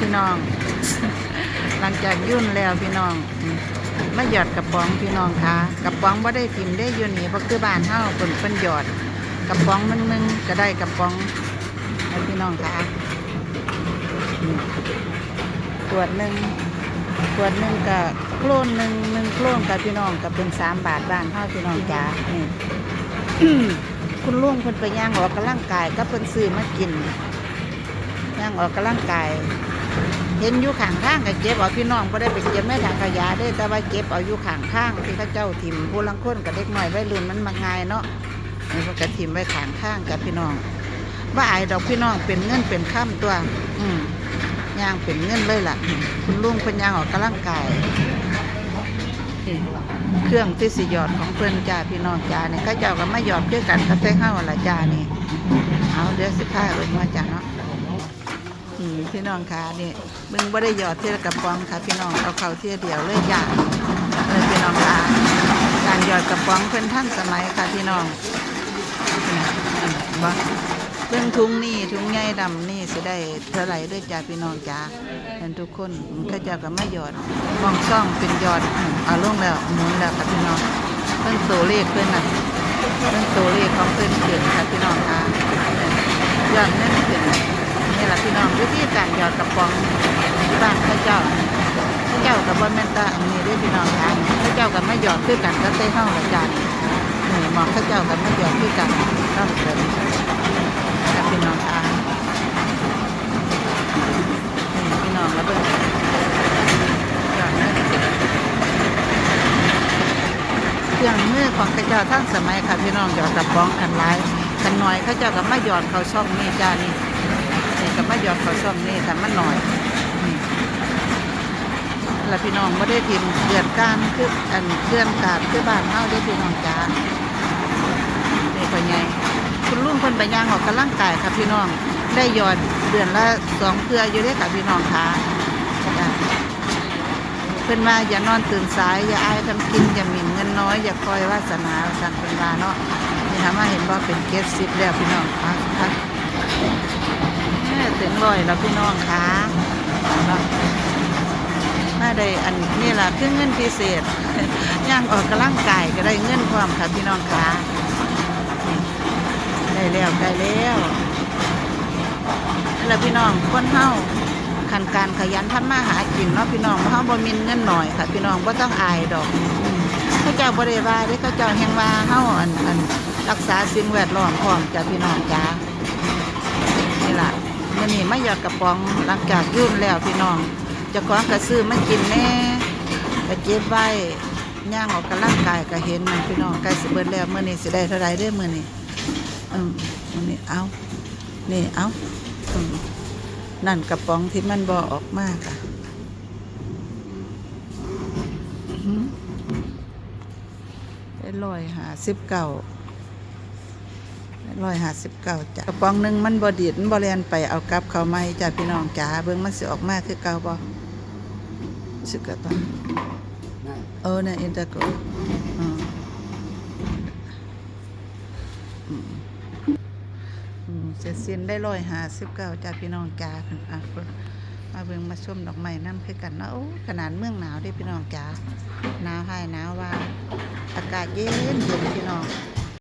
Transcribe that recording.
พี่น้อง หลังจากยุ่นแล้วพี่น้องมาหยอดกระป๋องพี่น้องคะกระป๋องบ่าได้พิมพ์ได้อยู่นี่เพราะคือบ้านเฮาเพิ่นเพิ่นหยอดกระป๋องมึงมึงก็ได้กระป๋องให้พี่น้องคะอืมขวดหนึ่งขวดหนึ่งกับโคลนหนึ่งหนึ่งโคลนกับพี่น้องก็เป็นสามบาทบ้านเฮาพี่น้องจ้านี่คุณลุงเพิ่นไปย่างออกกำลังกายก็เพิ่นซื้อมากินย่างออกกำลังกาย เห็นอยู่ข้างข้างก็เก็บเอาพี่น้องก็ได้ไปเก็บในถังขยะได้แต่ว่าเก็บเอาอยู่ข้างข้างที่เขาเจ้าถิ่มผู้ลังคนกับเด็กน้อยวัยรุ่นมันมาง่ายเนาะนี่ก็กระถิ่มไว้ข้างข้างกับพี่น้องว่าอายดอกพี่น้องเป็นเงินเป็นข้ามตัว อืมย่างเป็นเงินเลยล่ะ คุณลุงเพิ่นย่างออกกำลังกายเครื่องที่สิหยอดของเพิ่นจ้าพี่น้องจ้าเนี่ยเขาเจ้าก็มาหยอดเพื่อกันก็ใส่ข้าวละจ้านี่เอาเดี๋ยวสิพาเอามาจ้าเนาะ อืมพี่น้องคะนี่มึงไม่ได้หยอดเทียกระป๋องค่ะ พี่น้องเอาเขาเทียเดียวเลยจ้ะเลยพี่น้องคะการหยอดกระป๋องเพิ่นท่านสมัยค่ะพี่น้องบ่เรื่องทุงนี่ทุงใหญ่ดำนี่สิได้เท่าไหร่ด้วยจ้าพี่น้องจ้าเป็นทุกคนเขาเจะก็ไม่หยอดมองซ่องเป็นหยอดอืมเอาลงแล้วหมุนแล้วค่ะพี่น้องเพิ่นตัวเลขเพิ่นน่ะเพิ่นตัวเลขของเพิ่นเขียนค่ะพี่น้องค่ะหยอดเงินเขียน นี่แหละพี่น้องวิธีกากระป๋องที่บ้านเข้าเจ้าเข้าเจ้ากับว่าแม่นตาอันนี้ด้วยพี่น้องค่ะเข้าเจ้ากับไม่หยอดคือกันก็เต้ห้องละจานนี่มองเข้าเจ้ากับไม่หยอดคือกันต้องเกิดกับพี่น้องค่ะนี่พี่น้องแล้วเบิ่งหยอดเงินเครื่องมือของข้าเจ้าทั้งสมัยค่ะพี่น้องหยอดกระป๋องกันหลายกันหน่อยข้าเจ้ากับไม่หยอดเขาช่องนี่จ้านี่ นี่ก็มาหยอดเขาซ่อมนี่แต่มันหน่อยแล้วพี่น้องไม่ได้พิมพ์เดือนการคืออันเคลื่อนกาดคือบ้านเฮาได้พี่น้องจ้านี่ก็ไงคุณลุงคนไปย่างออกกำลังกายครับพี่น้องได้หยอดเดือนละสองเทื่ออยู่ได้ค่ะพี่น้องค่ะจ้ะเพิ่นว่าอย่านอนตื่นสาย อย่าอายทำกิน อย่าหมิ่นเงินน้อย อย่าคอยวาสนาสั่งเป็นวาเนาะนี่ทำมาเห็นว่าเป็นเกสซิปแล้วพี่น้องค่ะ ถึงลอยแล้วพี่น้องคะเนาะมาได้อันนี่แหละคือเงินพิเศษย่างออกกำลังกายก็ได้เงินความค่ะพี่น้องคะได้แล้วได้แล้วแหละพี่น้องคนเฮาขันการขยันทำมาหากินเนาะพี่น้องเฮาบ่มีเงินหน่อยค่ะ พี่น้องบ่ต้องอายดอกอืมเขาเจ้าบ่ได้ว่าเด้เขาเจ้าแฮงว่าเฮาอันอันรักษาสิ่งแวดล้อมพร้อมจ้ะพี่น้องจ้า มื่อนี้มาหยอดกระป๋องหลังจากยุ่นแล้วพี่น้องจะของกระซื้อมากินแน่ก็เก็บไว้ย่างออกกำลังกายก็เห็นมันพี่น้องกลสิเบิดแล้วเมื่อนี้สิได้เท่าไรเด้อมื่อนี้อืมมื่อนี้เอานี่เอาอืมนั่นกระป๋องที่มันบ่ออกมากอะได้ร้อยหาสิบเก้า ร้อยห้าสิบเก้าจ้ะกระป๋องหนึ่งมันบดีดมันบเรียนไปเอากลับเขาไม่จ้ะพี่น้องจ๋าเบิ่งมันสิออกมาคือเก่าบ่สึกกะปะเออเนี่ยอินเตอร์โกอืมอืมอืมเสร็จสิ้นได้ร้อยห้าสิบเก้าจ้ะพี่น้องจ๋าอะมาเบิ่งมาชมดอกไม้น้ำคือกันเนาะโอ้ขนาดเมืองหนาวเด้พี่น้องจ๋าหนาวให้หนาวว่าอากาศเย็นเย็นพี่น้อง